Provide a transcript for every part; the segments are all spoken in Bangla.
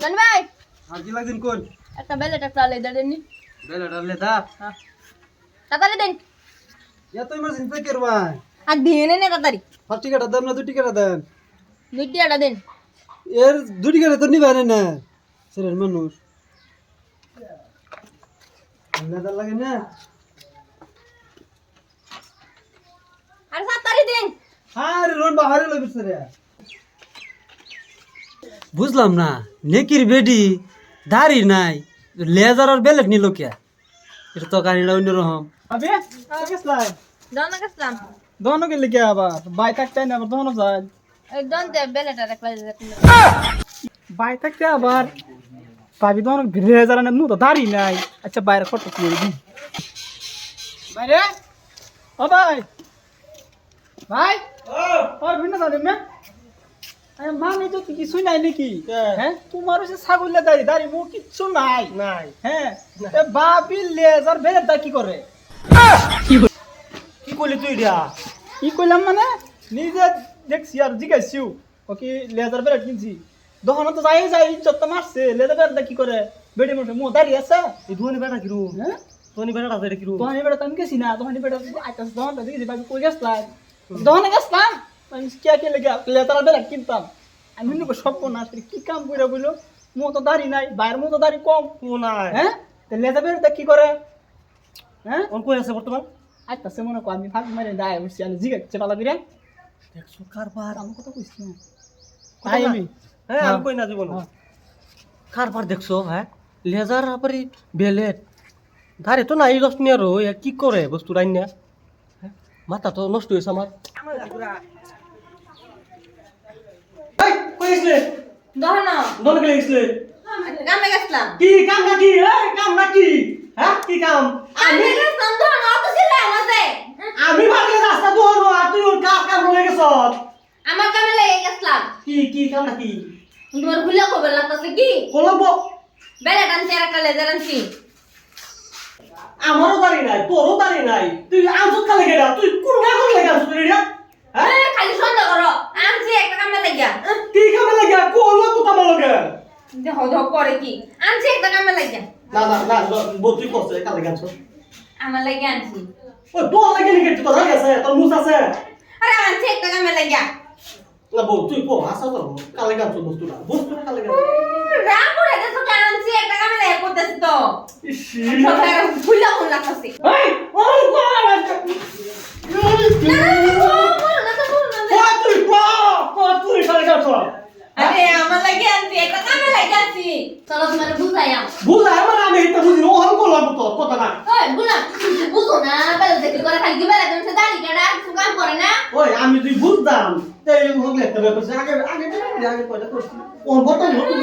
জান ভাই আজি লাগদিন কোন? একটা বেলেট একটা লেদার দেন নি বেলা ডালে দা হ্যাঁ। তাড়াতাড়ি দেন। এত ইমার্জেন্সি পে করবা আর দিয়ে নে তাড়াতাড়ি। ফার্স্ট টিকেট দেন না দুই টিকেট দেন? দুই টিয়াটা দেন। এর দুই টিকেট তো নিবা না। সেরের মানুষ। লেদার লাগে না? আর তাড়াতাড়ি দেন। আরে রোন বাহারে লইছে রে বুঝলাম না নেকির বেডি দাড়ি নাই লেজার আর বেলেট নিল কে এটা তো কাহিনীটা অন্যরকম আবে গেছলাই দন গেছলাম দহনো গেলে কি আবার বাই থাকতে না আবার দহনো যায় এই দন দে বেলেট আর একটা বাই থাকতে আবার ভাবি দহনো ঘিরে যারা না তো দাড়ি নাই আচ্ছা বাইরে ফটো তুলে দি বাইরে ও ভাই ভাই ও ভিন্ন দাঁড়ি না আরে মানে তো কিছুই নাই নাকি? হ্যাঁ। তোমার সে ছাগলের দাড়ি দাড়ি মো কিচ্ছু নাই। নাই। হ্যাঁ? বাপি লেজার বেলের দা কি করে? কি করলি তুই এটা? কি কইলাম মানে? নিজে দেখছি আর জিজ্ঞাসিও ও কি লেজার বেলেট কিনছি? দহন তো যাই যাই যত মারছে। লেজার বেলেট কি করে? বেডি মোটে মো দাঁড়িয়ে আছে। এই ধোনি বেটা কিরু হ্যাঁ? ধোনি বেটা আছে কিরু দহনি বেড়া আমি গেছি না দহনি বেড়া আইতাস দহন দেখেছি ভাবি কই গেছলাম দহনে গেছলাম আমি কে কে লেগে লেজার বেলেট কিনতাম। আমি নিব সব না কি কাম কইরা বইলো মো তো দাড়ি নাই বাইরের মতো দাড়ি কম। কোনায় হ্যাঁ? তো লেজার বেলেট কি করে? হ্যাঁ? কই আছে বর্তমান? আইতাছে মনে কর আমি ফাঁক মেরে দায় বসছি আমি বিরে দেখছ কারবার? আমি কথা কইছি না। তাই আমি? হ্যাঁ হ্যাঁ। আমি কই না জীবন হ্যাঁ। কারবার দেখছ হ্যাঁ? লেজার আপরি বেলেট। ধারে তো নাই লস নিয়ে রো কি করে বস্তু রাইন হ্যাঁ? মাথা তো নষ্ট হয়েছে আমার। গেছিলে? দহন দোনো গেলে গেছিলে? কামে গেছলাম। কি কাম নাকি? এই কাম নাকি? হ্যাঁ কি কাম? আমি গেছলাম দহন অত ছিল আমাতে আমি ভাবলে রাস্তা দোনো আর তুই ওর কাম কাম হয়ে গেছ? আমার কামে লেগে গেছলাম। কি কি কাম নাকি? তোমার ভুলে কবে লাগতেছে কি? কলব বেলেট আনছি আর একটা লেদার আমারও নাই তোরও দাঁড়ি নাই। তুই আনছত কালে গেলা তুই কোন না কোন লেগে আনছত রে? হ্যাঁ? খালি সন্দেহ করো। আনছি একটা কামে লাগিয়া কি কামে লাগে কোন তো কামে লাগে দেহ দেহ করে কি আনছি একটা কামে লাগিয়া না না না বলছি করছে কালে গাছ আমার লাগে আনছি ওই তোর লাগে নাকি তোর লাগে আছে তোর মুছ আছে আরে আনছি একটা কামে লাগিয়া না বল তুই পো হাসা তোর কালে গাছ বস্তুটা বস্তুটা কালে গাছ রাগ করে দেছো কেন আনছি একটা কামে লাগিয়া করতেছি তো ইসি সবাই ভুলে ভুল লাগতেছে এই ওই কো না না, না, বলো না তো, বলো না তো। কো তুই কো কো তুই কালে গাছ আরে আমার লাগে আনছি একটা কামে লাগিয়া আনছি চলো তোমার বুঝাইয়াম বুঝা আমার আমি এটা বুঝি ও হল করলাম তো কথা না ওই বুঝলা বুঝো না বেলা দেখি করে খালি কি বেলা তুমি দাঁড়ি কেটে আর কিছু কাম করে না ওই আমি তুই বুঝতাম তাই হলে একটা ব্যাপার আছে। আগে আগে আগে কয়টা করছি ও বর্তমান হতো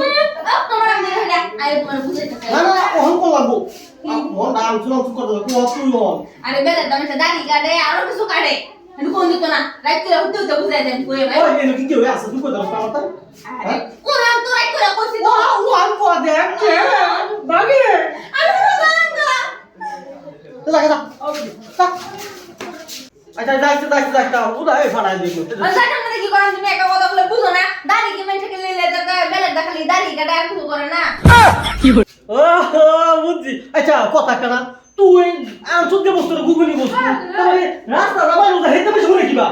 আহ, তোমার আমি দেখে দেখ আরে তোমার বুঝাইতে না না ওহন করলাম মন নাম শুনলাম শুন কথা কো তুই হন আরে বেলা তুমি দাঁড়ি কাটে আরও কিছু কাটে আমি কোন দিত না রাইট করে উঠতে উঠতে বুঝাই দেন কই ভাই ওই এনে কি কি হয়ে আছে তুই কই দাও কথা আরে কোন আম তো রাইট করে কইছি তো ও ওয়ান কো দেখ কে বাগে। আমি তো জানেন তো লাগা যা আচ্ছা যাইছে যাইছে যাইছে উদা এই ফাড়াই দিই আর জানেন না কি করেন তুমি? একটা কথা বলে বুঝো না। দাড়ি কি মেন থেকে লিলে তো বেলা দেখালি দাড়ি কাটে আর কিছু করে না। ও বুঝছি। আচ্ছা কথা কেনা তুই আনছুত যে বস্তু গুগলি বস্তু তাহলে রাস্তা রাবাই উদা হেতে বেশি করে কিবা?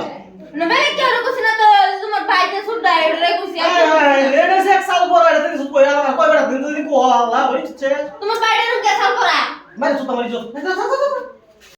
না বেলা কি আর কইছি না তো? তোমার ভাইতে সুডা এড়ে কইছি আয় আয় রেডে সে এক সাল পর এটা থেকে কই আ কই বেড়া দিন দিন কো আল্লাহ হইছে তোমার বাইরে রুকে সাল করা? মানে সুতা মারি যত